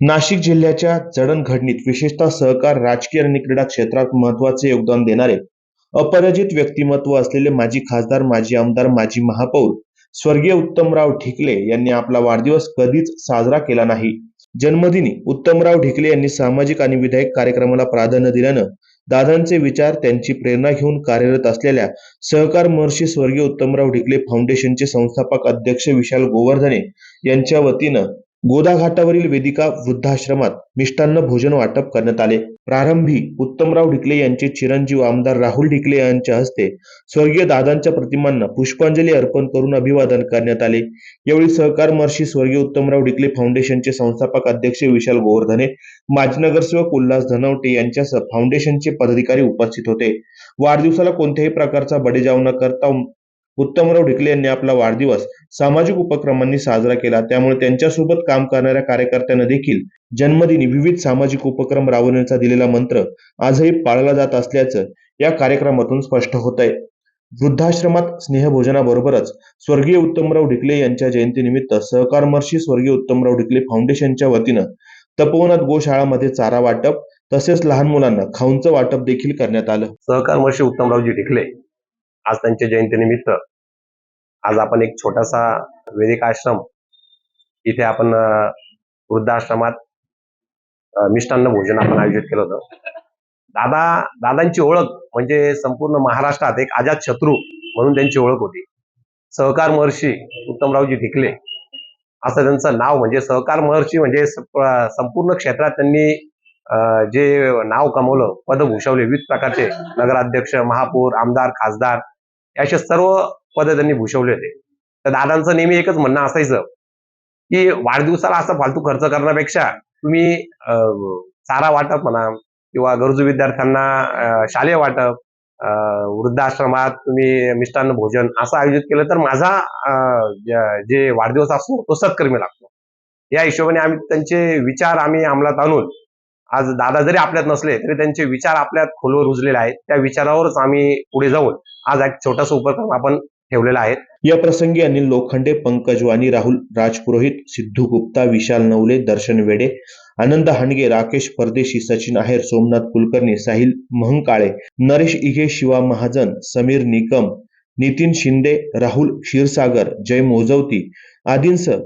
नाशिक जिल्ह्याच्या जडणघडणीत विशेषतः सहकार राजकीय आणि क्रीडा क्षेत्रात महत्त्वाचे योगदान देणारे अपराजित व्यक्तिमत्व असलेले माजी खासदार माजी आमदार माजी महापौर स्वर्गीय उत्तमराव ढिकले यांनी आपला वाढदिवस कधीच साजरा केला नाही. जन्मदिनी उत्तमराव ढिकले यांनी सामाजिक आणि विधायक कार्यक्रमाला प्राधान्य दिल्यानं दादांचे विचार त्यांची प्रेरणा घेऊन कार्यरत असलेल्या सहकार महर्षी स्वर्गीय उत्तमराव ढिकले फाउंडेशनचे संस्थापक अध्यक्ष विशाल गोवर्धने यांच्या वतीनं गोदा घाटावरील वेदिका वृद्धाश्रमात मिष्टान्न भोजन वाटप करण्यात आले. प्रारंभी उत्तमराव ढिकले यांचे चिरंजीव आमदार राहुल ढिकले यांच्या हस्ते स्वर्गीय दादांच्या प्रतिमांना पुष्पांजली अर्पण करून अभिवादन करण्यात आले. यावेळी सहकार महर्षी स्वर्गीय उत्तमराव ढिकले फाउंडेशनचे संस्थापक अध्यक्ष विशाल गोवर्धने माजी नगरसेवक उल्हास धनवटे यांच्यासह फाउंडेशनचे पदाधिकारी उपस्थित होते. वाढदिवसाला कोणत्याही प्रकारचा बडेजाव न करता उत्तमराव ढिकले यांनी आपला वाढदिवस सामाजिक उपक्रमांनी साजरा केला. त्यामुळे त्यांच्यासोबत काम करणाऱ्या कार्यकर्त्यांना देखील जन्मदिनी विविध सामाजिक उपक्रम राबवण्याचा दिलेला मंत्र आजही पाळला जात असल्याचं या कार्यक्रमातून स्पष्ट होत आहे वृद्धाश्रमात स्नेहभोजनाबरोबरच स्वर्गीय उत्तमराव ढिकले यांच्या जयंतीनिमित्त सहकारमर्शी स्वर्गीय उत्तमराव ढिकले फाउंडेशनच्या वतीनं तपोवनात गोशाळामध्ये चारा वाटप तसेच लहान मुलांना खाऊंचं वाटप देखील करण्यात आलं. सहकारमर्शी उत्तमरावजी ढिकले आज त्यांच्या जयंतीनिमित्त आज आपण एक छोटासा वेदिक आश्रम इथे आपण वृद्धाश्रमात मिष्टान्न भोजन आपण आयोजित केलं होतं. दादा दादांची ओळख म्हणजे संपूर्ण महाराष्ट्रात एक आजाद शत्रू म्हणून त्यांची ओळख होती. सहकार महर्षी उत्तमरावजी ढिकले. असं त्यांचं नाव म्हणजे सहकार महर्षी म्हणजे संपूर्ण क्षेत्रात त्यांनी जे नाव कमवलं पद भूषवले विविध प्रकारचे नगराध्यक्ष महापौर आमदार खासदार असे सर्व पद त्यांनी भूषवले होते. तर दादांचं नेहमी एकच म्हणणं असायचं की वाढदिवसाला असं फालतू खर्च करण्यापेक्षा तुम्ही चारा वाटप म्हणा किंवा गरजू विद्यार्थ्यांना शालेय वाटप अं, वृद्धाश्रमात तुम्ही मिष्टान्न भोजन असं आयोजित केलं तर माझा जे वाढदिवस असतो तो सत्कर्मी लागतो. या हिशोबाने आम्ही त्यांचे विचार आम्ही अंमलात आणून आज दादा जरी आपल्यात नसले तरी त्यांचे विचार आपल्यात खोलवर रुजलेले आहेत. त्या विचारावरच आम्ही पुढे जाऊन आज एक छोटासा उपक्रम आपण ठेवलेला आहे. या प्रसंगी अनिल लोखंडे पंकज वाणी राहुल राजपुरोहित सिद्धू गुप्ता विशाल नवले दर्शन वेडे आनंद हांडगे राकेश परदेशी सचिन आहेर सोमनाथ कुलकर्णी साहिल महंकाळे नरेश इघे शिवा महाजन समीर निकम नितीन शिंदे राहुल क्षीरसागर जय मोजवती आदींसह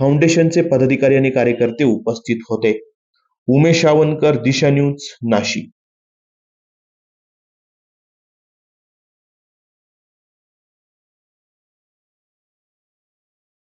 फाउंडेशनचे पदाधिकारी आणि कार्यकर्ते उपस्थित होते. उमेश सावनकर दिशा न्यूज नाशिक.